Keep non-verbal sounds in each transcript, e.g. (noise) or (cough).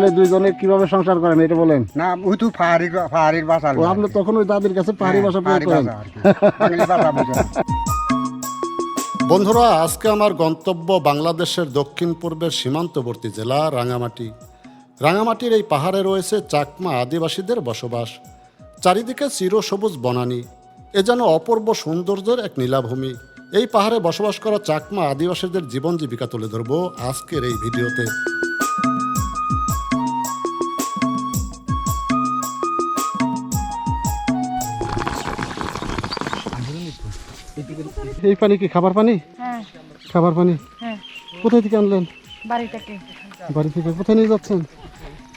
বলে দুইজনে কীভাবে সংসার করেন এটা বলেন। না ওই তো পাহাড়ি পাহাড়ির ভাষা ও আপনি তখন ওই দাদির কাছে পাহাড়ি হ্যাঁ, ভাষা প্রয়োগ করেন। বন্ধুরা আজকে আমার গন্তব্য বাংলাদেশের দক্ষিণ পূর্বের সীমান্তবর্তী জেলা রাঙামাটি। রাঙামাটির এই পাহাড়ে রয়েছে চাকমা আদিবাসীদের বসবাস। চারিদিকে চিরসবুজ বনানী। এ যেন অপূর্ব সৌন্দর্যের এক নীলাভূমি। এই পাহাড়ে বসবাস করা চাকমা আদিবাসীদের জীবন জীবিকা তুলে ধরবো আজকের এই ভিডিওতে। এই পানি কি খাবার পানি? হ্যাঁ। খাবার পানি? হ্যাঁ। কোথায় থেকে আনলেন? বাড়ি থেকে বাড়ি থেকে কোথায় নিয়ে যাচ্ছেন?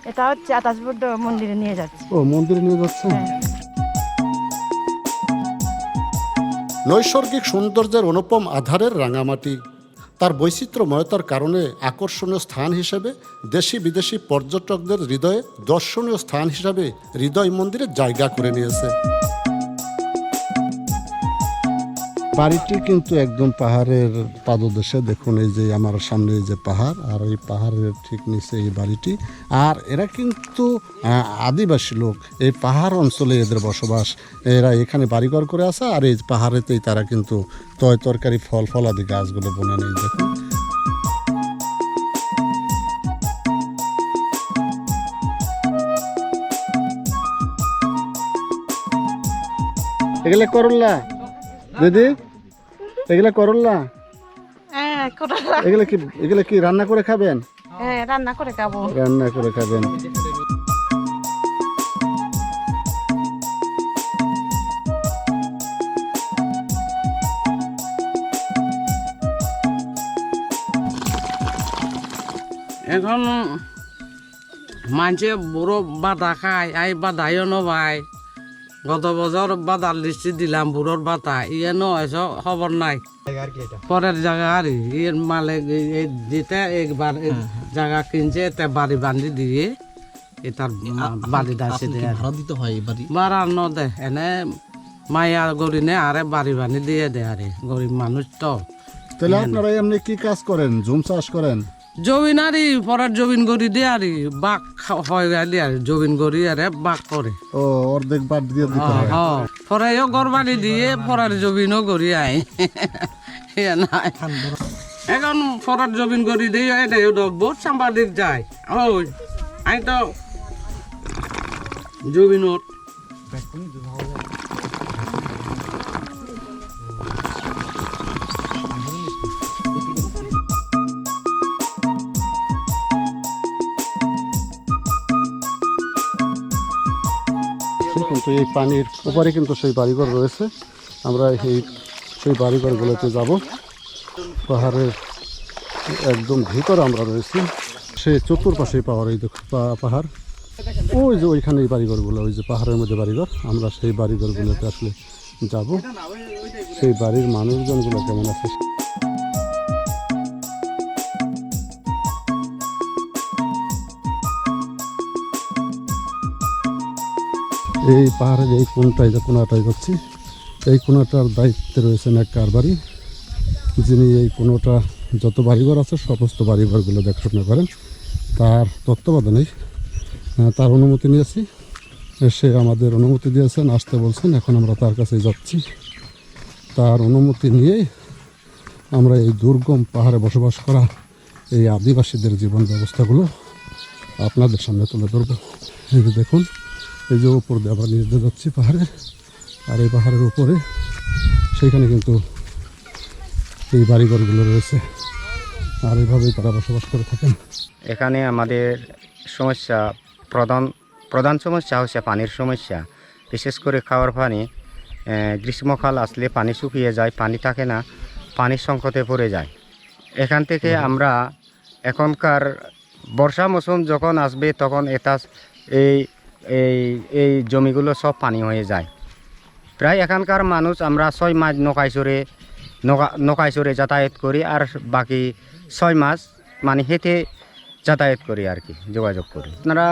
এটা হচ্ছে আতাশবুদ্ধ মন্দিরে নিয়ে যাচ্ছি। ও মন্দিরে নিয়ে যাচ্ছেন? হ্যাঁ। নৈসর্গিক সৌন্দর্যের অনুপম আধারের রাঙামাটি। তার বৈচিত্র্যময়তার কারণে আকর্ষণীয় স্থান হিসেবে দেশি বিদেশি পর্যটকদের হৃদয়ে দর্শনীয় স্থান হিসাবে হৃদয় মন্দিরে জায়গা করে নিয়েছে। বাড়িটি কিন্তু একদম পাহাড়ের পাদদেশে। দেখুন এই যে আমার সামনে এই যে পাহাড়, আর এই পাহাড়ের ঠিক নিচে এই বাড়িটি। আর এরা কিন্তু আদিবাসী লোক। এই পাহাড় অঞ্চলে এদের বসবাস। এরা এখানে বাড়িঘর করে আছে আর এই পাহাড়েতেই তারা কিন্তু তয় তরকারি, ফল, ফলাদি গাছগুলো বনে নেই দেখুন। এগুলা করল্লা দিদি এগুলা করল্লা হ্যাঁ এগুলা কি এগুলা কি রান্না করে খাবেন? হ্যাঁ রান্না করে খাব। রান্না করে খাবেন। এখন মানুষে বুড়ো বাধা খায় আই বাধাইও নবাই গত বছর বাধার লিস্টি দিলাম বুড়োর বাতা। ইয়ে নয়স খবর নাই। পরের জায়গা আর ইয়ের মালে দিতে একবার এ জায়গা কিনছে তে বাড়ি বান্ধি দিয়ে এ তার মা- বাড়ি দাসে ভাড়া দিতে হয় বাড়ি? বাড়া ন দে এনে মায়া গরিনে আরে বাড়ি বান্ধি দিয়ে দে আরে গরিব মানুষ তো। তাহলে আপনারা এমনি কি কাজ করেন? ঝুম চাষ করেন? জবিন আরি পরের জবিন গড়ি দিয়ে আরি খা- হয় গেলি আর জবিন গড়ি আরে বাঘ করে ও অর্ধেক বাদ দিয়ে দিতে হয়। পরেও গরবানি দিয়ে পরের জবিনও গড়ি আই (laughs) এ নাই এখন পরের জবিন গড়ি দিয়ে এটাই বহুত সাংবাদিক যায়। ওই আই তো জবিনত কিন্তু এই পানির উপরে কিন্তু সেই বাড়িঘর রয়েছে। আমরা এই সেই বাড়িঘরগুলোতে যাব। পাহাড়ের একদম ভিতরে আমরা রয়েছি। সেই চতুর্পাশে পাহাড়, এই পাহাড়। ওই যে ওইখানে এই বাড়িঘরগুলো, ওই যে পাহাড়ের মধ্যে বাড়িঘর। আমরা সেই বাড়িঘরগুলোতে আসলে যাব। সেই বাড়ির মানুষজনগুলো কেমন আছে? এই পাহাড়ের এই কোনটাই যে কোনাটাই করছি এই কোনাটার দায়িত্বে রয়েছেন এক কারবারি, যিনি এই কোনোটা যত বাড়িঘর আছে সমস্ত বাড়িঘরগুলো দেখাশোনা করেন। তার তত্ত্বাবধানেই তার অনুমতি নিয়েছি। সে আমাদের অনুমতি দিয়েছেন, আসতে বলছেন, এখন আমরা তার কাছে যাচ্ছি। তার অনুমতি নিয়েই আমরা এই দুর্গম পাহাড়ে বসবাস করা এই আদিবাসীদের জীবন ব্যবস্থাগুলো আপনাদের সামনে তুলে ধরবো। দেখুন এই যে উপর দিয়ে আবার নিয়ে যাচ্ছি পাহাড়ে আর এই পাহাড়ের উপরে সেইখানে কিন্তু এই বাড়িঘরগুলো রয়েছে। আর এইভাবেই তারা বসবাস করে থাকেন। এখানে আমাদের সমস্যা প্রধান প্রধান সমস্যা হচ্ছে পানির সমস্যা। বিশেষ করে খাওয়ার পানি গ্রীষ্মকাল আসলে পানি শুকিয়ে যায় পানি থাকে না পানির সংকটে পড়ে যায়। এখান থেকে আমরা এখনকার বর্ষা মৌসুম যখন আসবে তখন এটা এই এই এই জমিগুলো সব পানি হয়ে যায়। প্রায় এখানকার মানুষ আমরা ছয় মাস নৌকাইছড়ে নৌকা নৌকাইছড়ে যাতায়াত করি আর বাকি ছয় মাস মানে হেঁটে যাতায়াত করি আর কি যোগাযোগ করি। আপনারা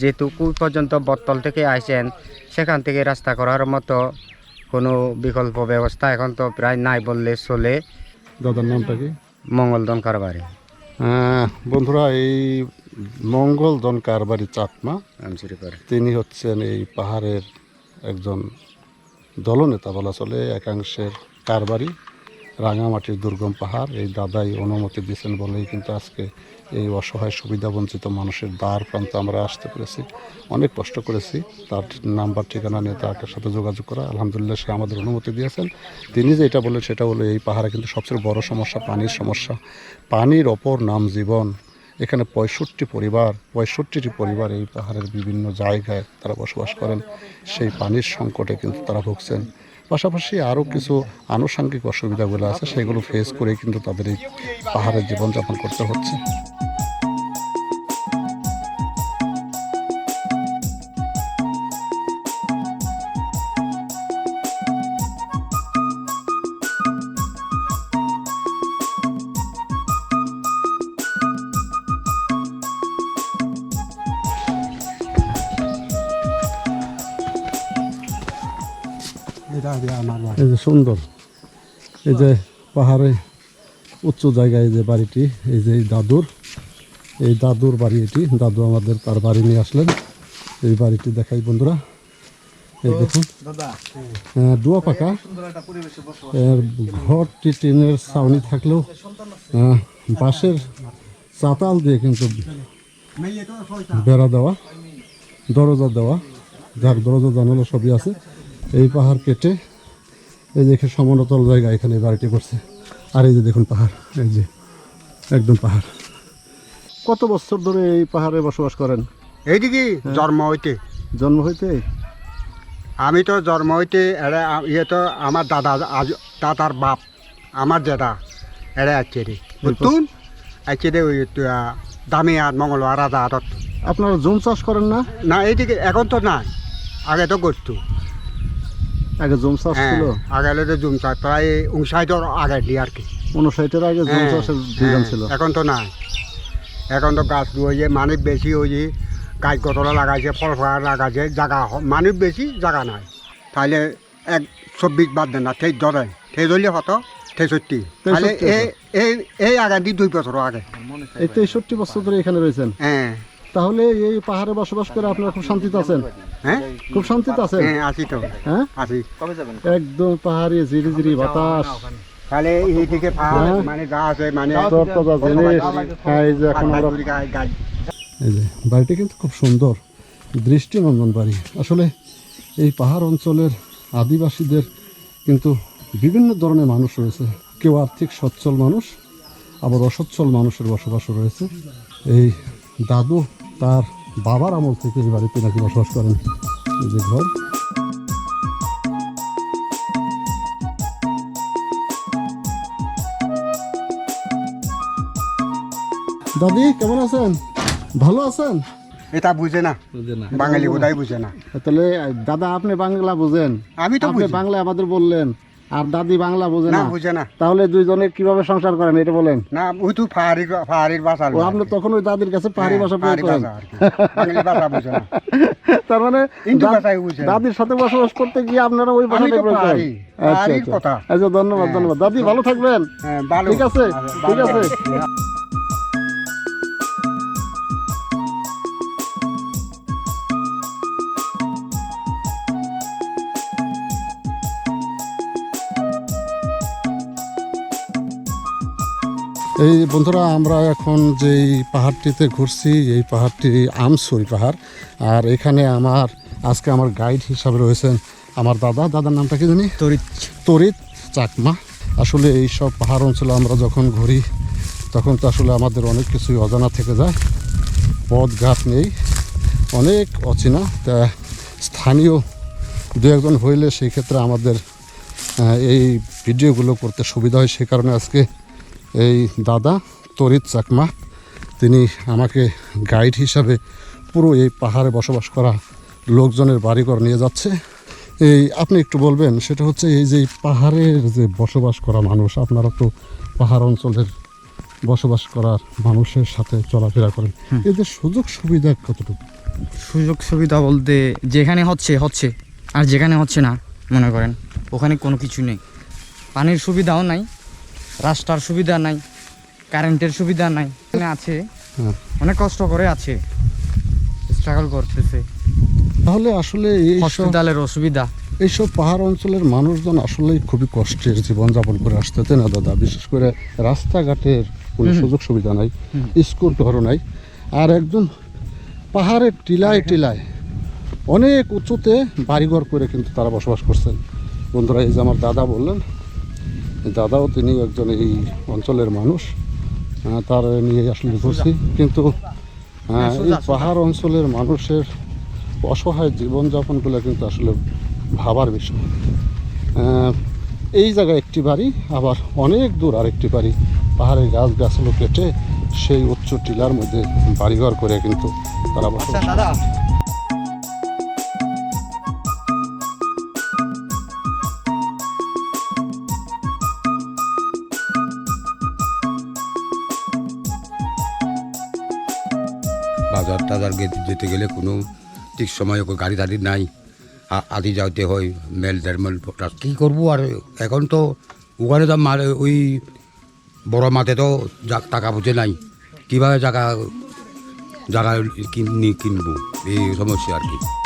যেটুকু পর্যন্ত বটতল থেকে আসেন সেখান থেকে রাস্তা করার মতো কোনো বিকল্প ব্যবস্থা এখন তো প্রায় নাই বললে চলে। দাদার নামটা কি? মঙ্গলদন কারবারে বন্ধুরা এই মঙ্গলজন কারবারি চাকমা তিনি হচ্ছেন এই পাহাড়ের একজন দলনেতা বলা চলে একাংশের কারবারি রাঙামাটির দুর্গম পাহাড়। এই দাদাই অনুমতি দিয়েছেন বলেই কিন্তু আজকে এই অসহায় সুবিধাবঞ্চিত মানুষের দ্বার প্রান্তে আমরা আসতে পেরেছি। অনেক কষ্ট করেছি। তার নাম্বার ঠিকানা নিয়ে তার সাথে যোগাযোগ করা। আলহামদুলিল্লাহ সে আমাদের অনুমতি দিয়েছেন। তিনি যে এটা বলেন সেটা হলো এই পাহাড়ে কিন্তু সবচেয়ে বড় সমস্যা পানির সমস্যা। পানির অপর নাম জীবন। এখানে পঁয়ষট্টি পরিবার, পঁয়ষট্টিটি পরিবার এই পাহাড়ের বিভিন্ন জায়গায় তারা বসবাস করেন। সেই পানির সংকটে কিন্তু তারা ভুগছেন। পাশাপাশি আরও কিছু আনুষঙ্গিক অসুবিধাগুলো আছে, সেগুলো ফেস করে কিন্তু তাদের এই পাহাড়ের জীবনযাপন করতে হচ্ছে। এই যে সুন্দর। এই যে পাহাড়ে উচ্চ জায়গায় এই যে বাড়িটি এই যে এই দাদুর এই দাদুর বাড়ি এটি। দাদু আমাদের তার বাড়ি নিয়ে আসলেন। এই বাড়িটি দেখাই বন্ধুরা। এই দেখুন। হ্যাঁ, ডুয়া পাকা। এর ঘরটি টিনের ছাউনি থাকলেও আহ, বাঁশের চাতাল দিয়ে কিন্তু বেড়া দেওয়া দরজা দেওয়া। যার দরজা জানালো সবই আছে। এই পাহাড় কেটে এই যে এখানে সমতল জায়গা এখানে বাড়িটি করছে। আর এই যে দেখুন পাহাড় এই যে একদম পাহাড়। কত বছর ধরে এই পাহাড়ে বসবাস করেন? এইদিকে জন্ম হইতে। জন্ম হইতে? আমি তো জন্ম হইতে এরা ইয়ে তো আমার দাদা আজ দাদার বাপ আমার দাদা এরা আছে রে। বুঝতুন আছে রে ওই দামি আর মঙ্গলবার রাজা আদত আপনারা জুম চাষ করেন না? না এইদিকে এখন তো নাই। আগে তো করতো। আগে জুম চাষ হ্যাঁ ছিল? আগে হলে তো জুম চাষ প্রায় উনষাটর আগে দিয়ে আর কি। উনষাটের আগে জুম হ্যাঁ, চাষের বিধান হ্যাঁ, ছিল? এখন তো নাই। এখন তো গাছ রয়েছে মানুষ বেশি হয়েছে গাছ গতলা লাগাইছে ফল ফল লাগাইছে জায়গা মানুষ বেশি জায়গা নাই। তাহলে এক চব্বিশ বাদ দেন না সেই ধরে সেই ধরলে হতো তেষট্টি। তাহলে এই এই এই আগে দুই বছর আগে। এই তেষট্টি বছর ধরে এখানে রয়েছেন? হ্যাঁ। তাহলে এই পাহাড়ে বসবাস করে আপনারা খুব শান্তিতে আছেন? হ্যাঁ? খুব শান্তিতে আছেন? হ্যাঁ আসি তো। হ্যাঁ? আসি একদম পাহাড়ি ঝিরি ঝিরি বাতাস। তাহলে এইদিকে পাহাড় হ্যাঁ। মানে গা আছে মানে তরতাজা জিনিস হ্যাঁ, এই যে এখন আমরা এই যে বাড়িটি কিন্তু খুব সুন্দর। দৃষ্টিনন্দন বাড়ি। আসলে এই পাহাড় অঞ্চলের আদিবাসীদের কিন্তু বিভিন্ন ধরনের মানুষ রয়েছে। কেউ আর্থিক সচ্ছল মানুষ আবার অসচ্ছল মানুষের বসবাসও রয়েছে। এই দাদু তার বাবার আমল থেকে এই বাড়িতে নাকি বসবাস করেন এই যে ঘর। দাদি কেমন আছেন? ভালো আছেন? এটা বুঝে না। বাঙালি বোধহয় বুঝে না। তাহলে দাদা আপনি বাংলা বুঝেন। আমি তো আপনি বাংলা আমাদের বললেন। আর দাদি বাংলা বোঝে না বুঝে না। তাহলে দুইজনে কীভাবে সংসার করেন এটা বলেন। না ওই তো পাহাড়ি পাহাড়ির ভাষা ও আপনি তখন ওই দাদির কাছে পাহাড়ি ভাষা প্রয়োগ পাহাড়ি করেন। (laughs) তার মানে দাদির সাথে বসবাস করতে গিয়ে আপনারা ওই ভাষাটা প্রয়োগ করেন। আচ্ছা আচ্ছা। আচ্ছা ধন্যবাদ ধন্যবাদ। দাদি ভালো থাকবেন। হ্যাঁ, ভালো। ঠিক আছে ঠিক আছে। এই বন্ধুরা আমরা এখন যেই পাহাড়টিতে ঘুরছি এই পাহাড়টি আমসুই পাহাড়। আর এখানে আমার আজকে আমার গাইড হিসাবে রয়েছেন আমার দাদা। দাদার নামটা কি জানি? তরিত। তরিত চাকমা। আসলে এই সব পাহাড় অঞ্চলে আমরা যখন ঘুরি তখন তো আসলে আমাদের অনেক কিছুই অজানা থেকে যায়। পথ ঘাট নেই অনেক অচেনা। তা স্থানীয় দু একজন হইলে সেই ক্ষেত্রে আমাদের এই ভিডিওগুলো করতে সুবিধা হয়। সে কারণে আজকে এই দাদা তরিত চাকমা তিনি আমাকে গাইড হিসাবে পুরো এই পাহাড়ে বসবাস করা লোকজনের বাড়িঘর নিয়ে যাচ্ছে। এই আপনি একটু বলবেন সেটা হচ্ছে এই যে পাহাড়ের যে বসবাস করা মানুষ আপনারা তো পাহাড় অঞ্চলের বসবাস করার মানুষের সাথে চলাফেরা করেন। এদের সুযোগ সুবিধা কতটুকু? সুযোগ সুবিধা বলতে যেখানে হচ্ছে হচ্ছে। আর যেখানে হচ্ছে না মনে করেন ওখানে কোনো কিছু নেই। পানির সুবিধাও নাই রাস্তার সুবিধা নাই কারেন্টের সুবিধা নাই এখানে আছে হ্যাঁ। অনেক কষ্ট করে আছে স্ট্রাগল করতেছে। তাহলে আসলে এই হসপিটালের অসুবিধা। এইসব পাহাড় অঞ্চলের মানুষজন আসলেই খুবই কষ্টের জীবনযাপন করে আসতেছে না দাদা? বিশেষ করে রাস্তাঘাটের কোনো সুযোগ সুবিধা নাই স্কুল ঘরও নাই আর একদম পাহাড়ের টিলায় টিলায় অনেক উঁচুতে বাড়িঘর করে কিন্তু তারা বসবাস করছেন। বন্ধুরা এই যে আমার দাদা বললেন দাদাও তিনি একজন এই অঞ্চলের মানুষ তার নিয়ে আসলে ঘুরছি কিন্তু আহ, এই পাহাড় অঞ্চলের মানুষের অসহায় জীবনযাপনগুলো কিন্তু আসলে ভাবার বিষয়। এই জায়গায় একটি বাড়ি আবার অনেক দূর আরেকটি বাড়ি। পাহাড়ের গাছ গাছগুলো কেটে সেই উচ্চ টিলার মধ্যে বাড়িঘর করে কিন্তু তারা বসবাস দাদা বাজার টাজার গে- যেতে গেলে কোনো ঠিক সময় গাড়ি টাড়ি নাই। আদি যাইতে হয়, মেল দেড় কী করব আর এখন তো ওখানে তো মারে ওই বড় মাঠে তো টাকা পয়সা নাই। কীভাবে জায়গা জায়গা কিনি, কিনবো? এই সমস্যা আর কি।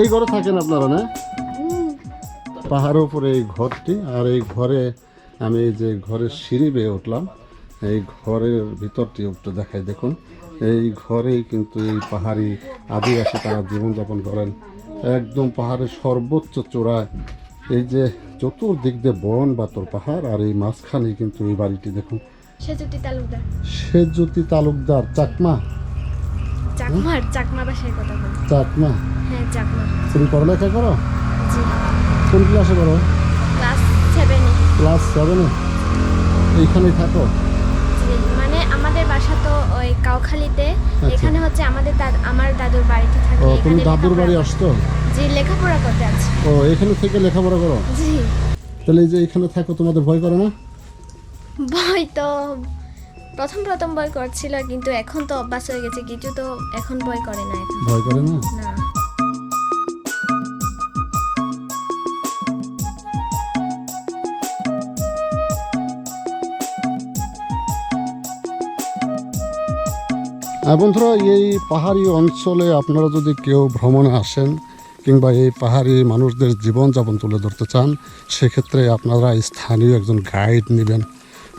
এই ঘরে থাকেন আপনারা না? পাহাড়ের উপরে এই ঘরটি আর এই ঘরে আমি এই যে ঘরের সিঁড়ি বেয়ে উঠলাম এই ঘরের ভিতরটি একটু দেখাই দেখুন। এই ঘরেই কিন্তু এই পাহাড়ি আদিবাসী তারা জীবনযাপন করেন। একদম পাহাড়ের সর্বোচ্চ চূড়ায় এই যে চতুর্দিক দিয়ে বন বা তোর পাহাড় আর এই মাঝখানে কিন্তু এই বাড়িটি দেখুন। সেজুতি তালুকদার। সেজ্যোতি তালুকদার চাকমা। চাকমার চাকমা বাসায় কথা বল। চাকমা। হ্যাঁ চাকমা। তুমি পড়ালেখা করো? জি। কোন ক্লাসে করো? ক্লাস সেভেনে ক্লাস সেভেনে এইখানেই থাকো। মানে আমাদের বাসা তো ওই কাউখালীতে। আচ্ছা। এখানে হচ্ছে আমাদের আমার দাদুর বাড়িতে থাকে। ও তুমি দাদুর বাড়ি আসতো জি লেখাপড়া করতে আছে ও এখানে থেকে লেখাপড়া করো? জি। তাহলে যে এখানে থাকো তোমাদের ভয় করে না? বই তো প্রথম প্রথম ভয় করছিল কিন্তু এখন তো অভ্যাস হয়ে গেছে। কিছু তো এখন বই করে না ভয় করে না? না। বন্ধুরা, এই পাহাড়ি অঞ্চলে আপনারা যদি কেউ ভ্রমণে আসেন কিংবা এই পাহাড়ি মানুষদের জীবনযাপন তুলে ধরতে চান, সেক্ষেত্রে আপনারা স্থানীয় একজন গাইড নেবেন।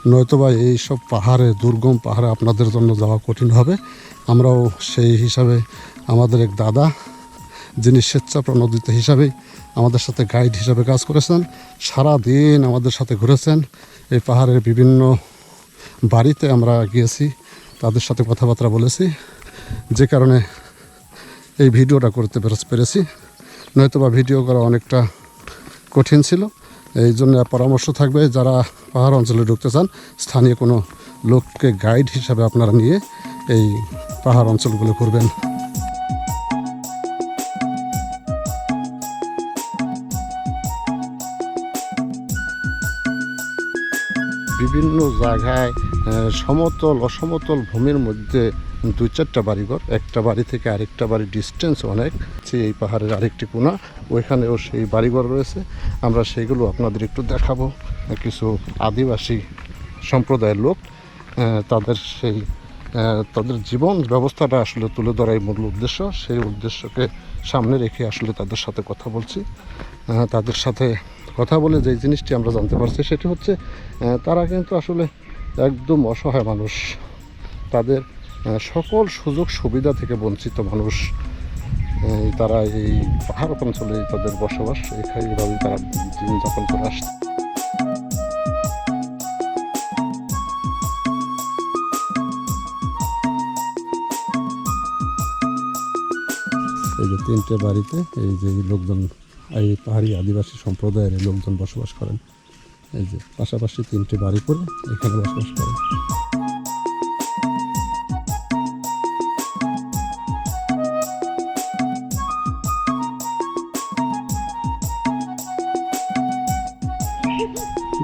নয়তোবা এই সব পাহাড়ে, দুর্গম পাহাড়ে আপনাদের জন্য যাওয়া কঠিন হবে। আমরাও সেই হিসাবে আমাদের এক দাদা, যিনি স্বেচ্ছাপ্রণোদিত হিসাবেই আমাদের সাথে গাইড হিসাবে কাজ করেছেন সারা দিন আমাদের সাথে ঘুরেছেন। এই পাহাড়ের বিভিন্ন বাড়িতে আমরা গিয়েছি। তাদের সাথে কথাবার্তা বলেছি। যে কারণে এই ভিডিওটা করতে পেরে- পেরেছি। নয়তোবা ভিডিও করা অনেকটা কঠিন ছিল। এই জন্য পরামর্শ থাকবে, যারা পাহাড় অঞ্চলে ঢুকতে চান, স্থানীয় কোনো লোককে গাইড হিসাবে আপনারা নিয়ে এই পাহাড় অঞ্চলগুলো ঘুরবেন। বিভিন্ন জায়গায় সমতল, অসমতল ভূমির মধ্যে দুই চারটা বাড়িঘর একটা বাড়ি থেকে আরেকটা বাড়ি ডিস্টেন্স অনেক এই পাহাড়ের আরেকটি কোনা ওইখানেও সেই বাড়িঘর রয়েছে। আমরা সেইগুলো আপনাদের একটু দেখাবো। কিছু আদিবাসী সম্প্রদায়ের লোক তাদের সেই তাদের জীবন ব্যবস্থাটা আসলে তুলে ধরাই মূল উদ্দেশ্য। সেই উদ্দেশ্যকে সামনে রেখে আসলে তাদের সাথে কথা বলছি। তাদের সাথে কথা বলে যে জিনিসটি আমরা জানতে পারছি সেটি হচ্ছে তারা কিন্তু আসলে একদম অসহায় মানুষ। তাদের সকল সুযোগ সুবিধা থেকে বঞ্চিত মানুষ। তারা এই পাহাড় অঞ্চলে তাদের বসবাস এখানে তারা জীবনযাপন করে আসছে। এই যে তিনটে বাড়িতে এই যে লোকজন এই পাহাড়ি আদিবাসী সম্প্রদায়ের লোকজন বসবাস করেন। এই যে পাশাপাশি তিনটি বাড়ি করে এখানে বসবাস করেন।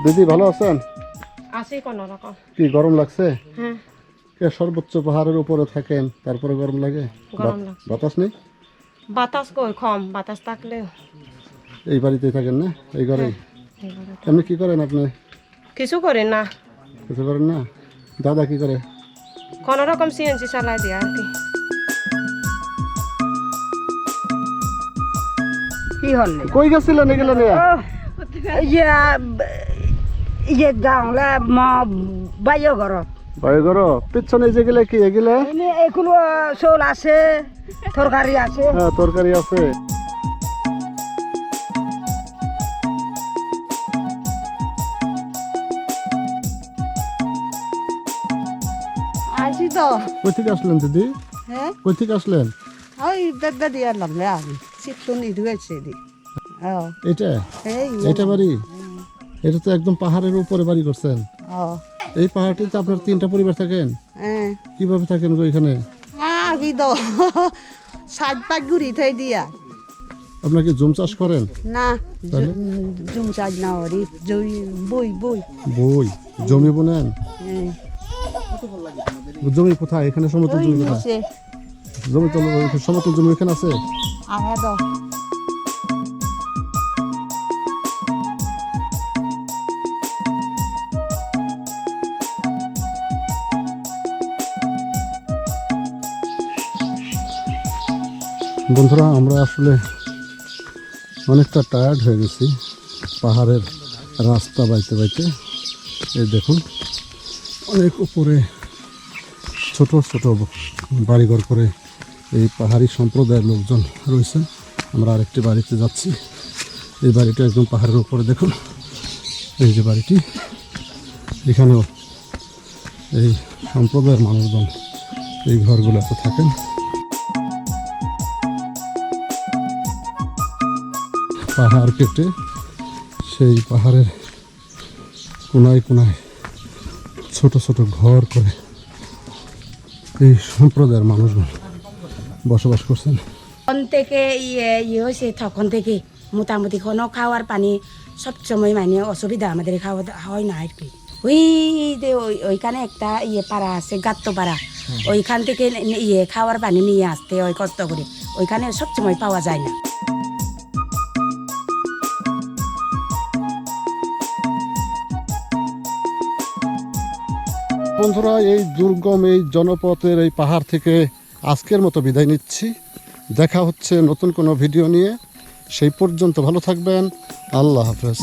দিদি ভালো আছেন? আছি কোনো রকম। কি গরম লাগছে? হ্যাঁ। কে সর্বোচ্চ পাহাড়ের উপরে থাকেন তারপরে গরম লাগে? গরম লাগে। বাতাস নেই? বাতাস কই? কম বাতাস থাকলে। এই বাড়িতেই থাকেন না? এই ঘরেই এমনি কি করেন আপনি? কিছু করি না। কিছু করেন না? দাদা কি করে? কোন রকম সিএনজি চালাই দিয়া আর কি। কি হলে কই গেছিলেন এগুলো নিয়ে? ইয়ে ইয়ে গাঁৱলে ম বাইয় ঘৰত ভাই ঘর পিছনে যেগুলো কি এগুলো? এগুলো চৌল আছে। তরকারি আছে। হ্যাঁ তরকারি আছে। আছি তো। কই থেকে আসলেন দিদি? হ্যাঁ? কই থেকে আসলেন? ওই দাদা দিয়ে রে আমি শিক্ষণ ইধুয়েছে দি এটা এটা বাড়ি? এটা তো একদম পাহাড়ের উপরে বাড়ি করছেন। এই পাহাড়টিতে আপনার তিনটা পরিবার থাকেন? হ্যাঁ। কীভাবে থাকেন গো এখানে? আমি তো সাত পাঁচ ঘুরি থই দিয়া। আপনার কি জুম চাষ করেন? না জুম চাষ না করি বই বই। বই? জমি বোনেন? হ্যাঁ। জমি কোথায়? এখানে সমতল জমি কোথায়? জমি তো সমতল জমি এখানে আছে? আহে তো। বন্ধুরা, আমরা আসলে অনেকটা টায়ার্ড হয়ে গেছি পাহাড়ের রাস্তা বাইতে বাইতে। এই দেখুন, অনেক উপরে ছোট ছোট বাড়িঘর করে এই পাহাড়ি সম্প্রদায়ের লোকজন রয়েছে আমরা আরেকটি বাড়িতে যাচ্ছি। এই বাড়িটা একদম পাহাড়ের উপরে, দেখুন। এই যে বাড়িটি, এখানেও এই সম্প্রদায়ের মানুষজন এই ঘরগুলোতে থাকেন। পাহাড় কেটে সেই পাহাড়ের কোনায় কোনায় ছোট ছোট ঘর করে এই সম্প্রদায়ের মানুষজন বসবাস করছেন। তখন থেকে ইয়ে ইয়ে হয়েছে তখন থেকে মোটামুটি কোনো খাওয়ার পানি সবসময় মানে অসুবিধা আমাদের খাওয়া দাওয়া হয় না আর কি। ওই যে ওই- ওইখানে একটা ইয়ে পাড়া আছে গাত্ত পাড়া। ওইখান থেকে ইয়ে খাওয়ার পানি নিয়ে আসতে হয় কষ্ট করে। ওইখানে সবসময় পাওয়া যায় না। বন্ধুরা, এই দুর্গম, এই জনপথের এই পাহাড় থেকে আজকের মতো বিদায় নিচ্ছি। দেখা হচ্ছে নতুন কোনো ভিডিও নিয়ে। সেই পর্যন্ত ভালো থাকবেন। আল্লাহ হাফেজ।